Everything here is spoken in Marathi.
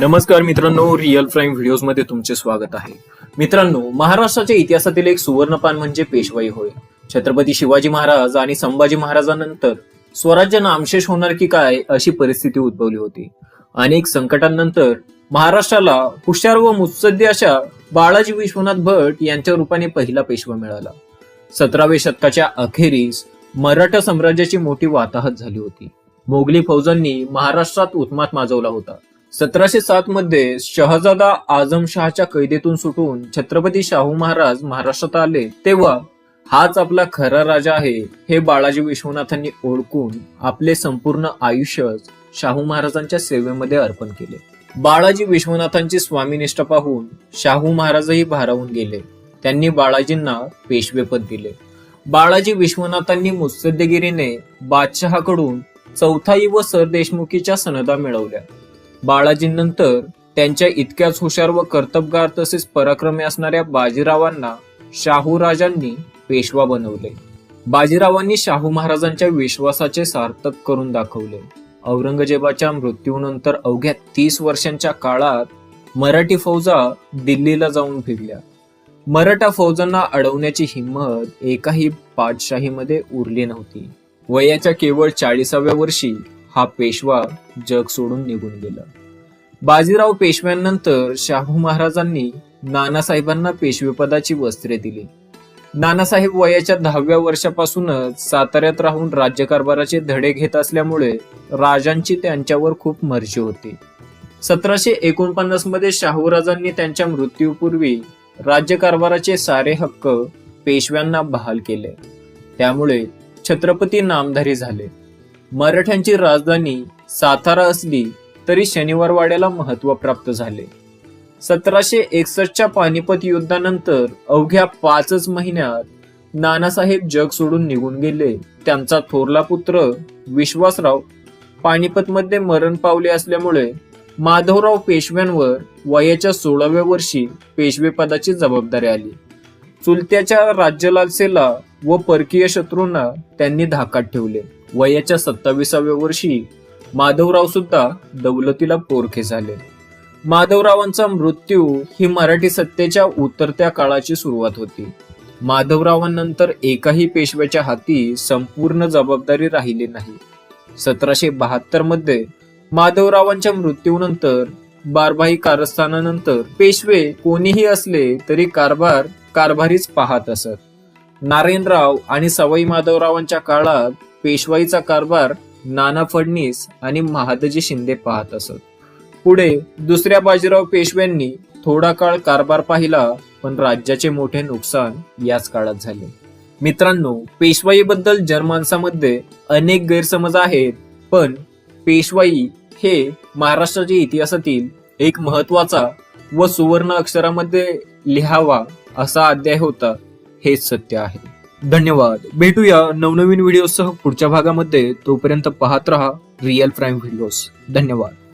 नमस्कार मित्रांनो रिअल प्राईम व्हिडिओजमध्ये तुमचे स्वागत आहे. मित्रांनो महाराष्ट्राच्या इतिहासातील एक सुवर्णपान म्हणजे पेशवाई होय. छत्रपती शिवाजी महाराज आणि संभाजी महाराजांनंतर स्वराज्य नामशेष होणार की काय अशी परिस्थिती उद्भवली होती. अनेक संकटांनंतर महाराष्ट्राला हुशार व मुत्सद्दी अशा बाळाजी विश्वनाथ भट यांच्या रूपाने पहिला पेशवा मिळाला. सतराव्या शतकाच्या अखेरीस मराठा साम्राज्याची मोठी वाताहत झाली होती. मोगली फौजांनी महाराष्ट्रात उत्मात माजवला होता. सतराशे सात मध्ये शहजादा आझमशहाच्या कैदेतून सुटून छत्रपती शाहू महाराज महाराष्ट्रात आले तेव्हा हाच आपला खरा राजा आहे हे बाळाजी विश्वनाथांनी ओळखून आपले संपूर्ण आयुष्य शाहू महाराजांच्या सेवेमध्ये अर्पण केले. बाळाजी विश्वनाथांची स्वामीनिष्ठ पाहून शाहू महाराजही भारावून गेले. त्यांनी बाळाजींना पेशवेपद दिले. बाळाजी विश्वनाथांनी मुत्सद्देगिरीने बादशहाकडून चौथाई व सरदेशमुखीच्या सनदा मिळवल्या. बाळाजींनंतर त्यांच्या इतक्याच हुशार व कर्तबगार तसेच पराक्रमी असणाऱ्या बाजीरावांना शाहू राजांनी पेशवा बनवले. बाजीरावांनी शाहू महाराजांच्या विश्वासाचे सार्थक करून दाखवले. औरंगजेबाच्या मृत्यूनंतर अवघ्या तीस वर्षांच्या काळात मराठी फौजा दिल्लीला जाऊन फिरल्या मराठा फौजांना अडवण्याची हिंमत एकाही पादशाहीमध्ये उरली नव्हती. वयाच्या केवळ चाळीसाव्या वर्षी हा पेशवा जग सोडून निघून गेला. बाजीराव पेशव्यांनंतर शाहू महाराजांनी नानासाहेबांना पेशवेपदाची वस्त्रे दिली. नानासाहेब वयाच्या दहाव्या वर्षापासूनच साताऱ्यात राहून राज्यकारभाराचे धडे घेत असल्यामुळे राजांची त्यांच्यावर खूप मर्जी होती. सतराशे एकोणपन्नासमध्ये शाहूराजांनी त्यांच्या मृत्यूपूर्वी राज्यकारभाराचे सारे हक्क पेशव्यांना बहाल केले. त्यामुळे छत्रपती नामधारी झाले. मराठ्यांची राजधानी सातारा असली तरी शनिवारवाड्याला महत्त्व प्राप्त झाले. सतराशे एकसष्टच्या पानिपत युद्धानंतर अवघ्या पाचच महिन्यात नानासाहेब जग सोडून निघून गेले. त्यांचा थोरला पुत्र विश्वासराव पानिपतमध्ये मरण पावले असल्यामुळे माधवराव पेशव्यांवर वयाच्या सोळाव्या वर्षी पेशवेपदाची जबाबदारी आली. चुलत्याच्या राज्यलालसेला व परकीय शत्रूंना त्यांनी धाकात ठेवले. वयाच्या सत्ताविसाव्या वर्षी माधवराव सुद्धा दौलतीला पोरखे झाले. माधवरावांचा मृत्यू ही मराठी सत्तेच्या उतरत्या काळाची सुरुवात होती. माधवरावांनंतर एकाही पेशव्याच्या हाती संपूर्ण जबाबदारी राहिली नाही. सतराशे बहात्तरमध्ये माधवरावांच्या मृत्यूनंतर बारभाई कारस्थानानंतर पेशवे कोणीही असले तरी कारभार कारभारीच पाहत असत. नारायणराव आणि सवाई माधवरावांच्या काळात पेशवाईचा कारभार नाना फडणीस आणि महादजी शिंदे पाहत असत. पुढे दुसऱ्या बाजीराव पेशव्यांनी थोडा काळ कारभार पाहिला पण राज्याचे मोठे नुकसान याच काळात झाले. मित्रांनो पेशवाईबद्दल जनमानसामध्ये अनेक गैरसमज आहेत पण पेशवाई हे महाराष्ट्राच्या इतिहासातील एक महत्त्वाचा व सुवर्ण अक्षरामध्ये लिहावा असा अध्याय होता हेच सत्य आहे. धन्यवाद. भेटूया नवनवीन व्हिडिओसह पुढच्या भागामध्ये. तोपर्यंत पाहत रहा रिअल प्राईम व्हिडिओज धन्यवाद.